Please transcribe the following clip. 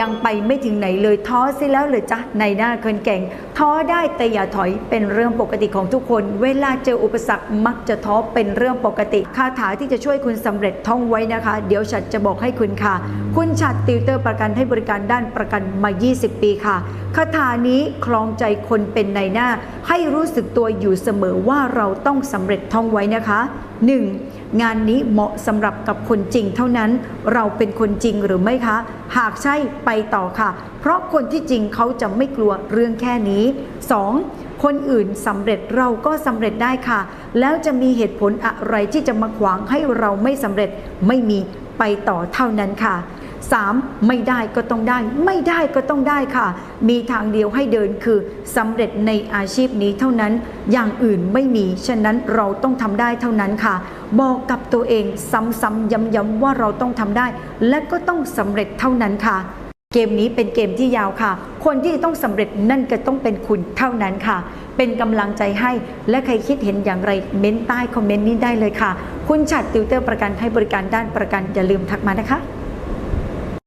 ยังไปไม่ถึงไหนเลยท้อสิแล้วเหรือจ๊ะในหน้าคนเก่ง ท้อได้แต่อย่าถอยเป็นเรื่องปกติของทุกคน เวลาเจออุปสรรคมักจะท้อเป็นเรื่องปกติคาถาที่จะช่วยคุณสำเร็จท่องไว้นะคะ เดี๋ยวฉัดจะบอกให้คุณค่ะ คุณฉัดติวเตอร์ประกันให้บริการด้านประกันมา 20 ปีค่ะคาถานี้คลองใจคนเป็นในหน้า ให้รู้สึกตัวอยู่เสมอว่าเราต้องสำเร็จท่องไว้นะคะ 1. งานนี้เหมาะสำหรับกับคนจริงเท่านั้นเราเป็นคนจริงหรือไม่คะ หากใช่ไปต่อค่ะ เพราะคนที่จริงเขาจะไม่กลัวเรื่องแค่นี้ 2. คนอื่นสำเร็จเราก็สำเร็จได้ค่ะ แล้วจะมีเหตุผลอะไรที่จะมาขวางให้เราไม่สำเร็จไม่มี ไปต่อเท่านั้นค่ะ 3. ไม่ได้ก็ต้องได้ ไม่ได้ก็ต้องได้ค่ะ มีทางเดียวให้เดินคือสำเร็จในอาชีพนี้เท่านั้น อย่างอื่นไม่มี ฉะนั้นเราต้องทำได้เท่านั้นค่ะ บอกกับตัวเองซ้ำๆย้ำๆว่าเราต้องทำได้ และก็ต้องสำเร็จเท่านั้นค่ะ เกมนี้เป็นเกมที่ยาวค่ะ คนที่ต้องสำเร็จนั่นก็ต้องเป็นคุณเท่านั้นค่ะ เป็นกำลังใจให้ และใครคิดเห็นอย่างไรเม้นใต้คอมเมนต์นี้ได้เลยค่ะ คุณฉัดติวเตอร์ประกันให้บริการด้านประกันอย่าลืมทักมานะคะ